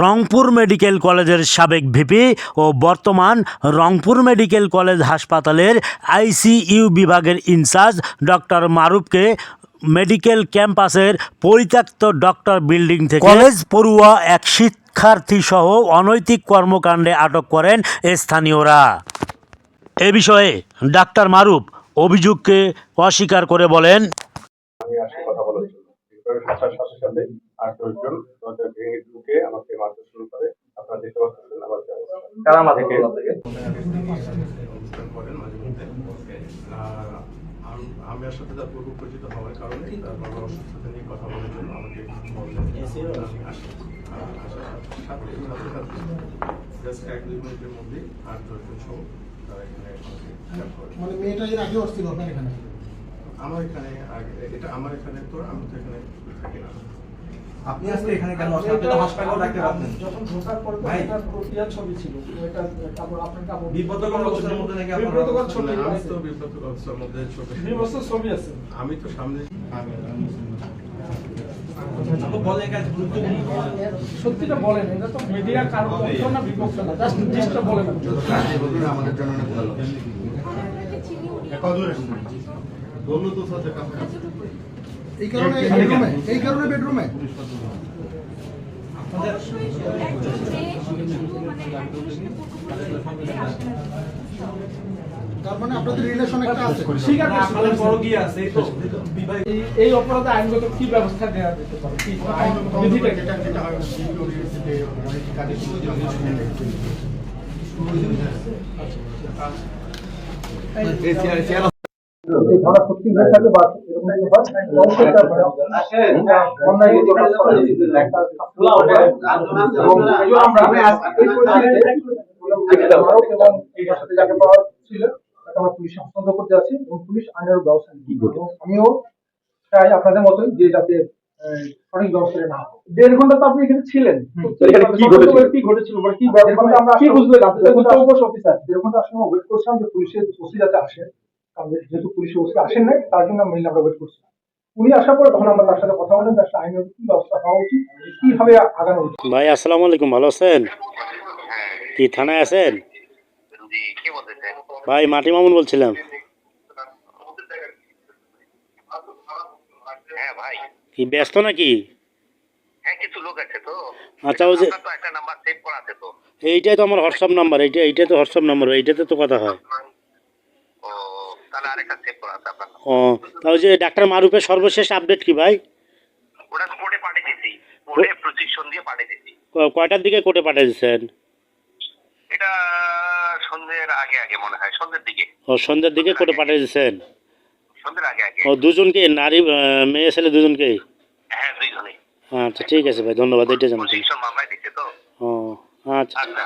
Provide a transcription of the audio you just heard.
Rangpur medical কলেজের সাবেক VP ও বর্তমান রংপুর মেডিকেল কলেজ হাসপাতালের আইসিইউ বিভাগের ইনচার্জ ডক্টর মারুফকে মেডিকেল ক্যাম্পাসের পরিত্যক্ত ডক্টর বিল্ডিং থেকে কলেজ পড়ুয়া এক শিক্ষার্থী সহ অনৈতিক কর্মকাণ্ডে আটক করেন স্থানীয়রা। এ বিষয়ে ডাক্তার মারুফ অভিযোগকে অস্বীকার করে বলেন আমি আসি কথা বলার জন্য ভিতরে আসার সাথে সাথে আর দশজন দরজা ভেঙে ঢুকে আমাকে মারতে শুরু করে। আপনারা দেখতে পাচ্ছেন আমার কারা আমাদেরকে অনুষ্ঠান করেন মাঝে মধ্যে আর আম- আর সাথে তার পূর্ব পরিচিত হওয়ার কারণে তার বাবার অসুস্থতা নিয়ে কথা বলার জন্য আমাকে সাথে জাস্ট এক দুই মিনিটের মধ্যেই আর দশজন সহ তারা এখানে। মানে মেয়েটা এর আগে আসছিল আপনার এখানে? আমার এখানে এটা আমার এখানে তো আমি তো এখানে থাকি না। আপনি আজকে এখানে কেন আসলেন আপনি তো হাসপাতালে রাখতে পারতেন যখন ঢোকার পর তো ভাই। প্রক্রিয়া ছবি ছিল ওইটা কাপড় আপনার কাপড় বিব্রতকর অবস্থার মধ্যে নাকি আপনারা- বিব্রতকর ছবি আমি তো বিব্রত অবস্থার মধ্যে ছবি। বিভৎস ছবি আছে। আমি তো সামনে আমি বলেন সত্যিটা বলেন এটা তো মিডিয়া কারও পক্ষ না বিপক্ষ না জাস্ট জিনিসটা বলেন আমাদের জন্য ভালো এই কারণে বেডরুমে এই কারণে বেডরুমে? তার মানে আপনাদের রিলেশন একটা আছে। স্বীকার করছি। আপনাদের বড় গিয়ে আছে তো। এই- এই অপরাধে আইনগত কি ব্যবস্থা নেওয়া যেতে পারে? কি বিধিটা যেটা যেটা হয় অনেক কাজে এই ধারা সত্যি হয়ে থাকে বা এরকম কিছু অবশ্যই তার মানে পুলিশে হস্তান্তর করতে এবং পুলিশ আইনের ব্যবস্থা আমিও চাই আপনাদের মতোই যে যাতে সঠিক ব্যবস্থা না। দেড় ঘণ্টা তো আপনি এখানে ছিলেন। কি ঘটেছিল? কি ঘটেছিল মানে কি আমরা কি বুঝলেন? আপনি অফিসার দেড় ঘণ্টা আসলে ওয়েট করছিলাম যে পুলিশের ওসি যাতে আসে। যেহেতু পুলিশের ওসি আসেন নাই তার জন্য মেইন আমরা ওয়েট করছি। উনি আসার পরে তখন আমরা তার সাথে কথা বলেন তার সাথে আইনের কি ব্যবস্থা হওয়া উচিত কীভাবে আগানো উচিত? ভাই আসসালামু আলাইকুম ভালো আছেন? কি থানায় আছেন? জি কে বলতেছেন ভাই মাটি মামুন বলছিলাম। হ্যাঁ কি ব্যস্ত নাকি? হ্যাঁ কিছু লোক আছে তো আচ্ছা, ওই যে- আপনার তো একটা নাম্বার সেভ করা আছে তো। এইটাই তো আমার হোয়াটসঅ্যাপ নাম্বার এইটা এইটাই তো হোয়াটসঅ্যাপ নাম্বার এইটাতে তো কথা হয়। তাহলে সেভ করা আছে আপনার ও তা ওই যে ডাক্তার মারুফের সর্বশেষ আপডেট কি ভাই? ওটা কোর্টে পাঠিয়ে দিছি কোর্টে প্রশিক্ষণ দিয়ে পাঠিয়ে দিছি কয়টার দিকে কোর্টে পাঠিয়ে এটা সন্ধ্যের আগে আগে মনে হয় সন্ধ্যের দিকে। ও সন্ধ্যার দিকে কোর্টে পাঠিয়ে সন্ধ্যের আগে আগে। ও দুজনকে নারী মেয়ে ছেলে দুজনকেই হ্যাঁ দুইজনেই। আচ্ছা ঠিক আছে ভাই ধন্যবাদ এটা ও আচ্ছা। আচ্ছা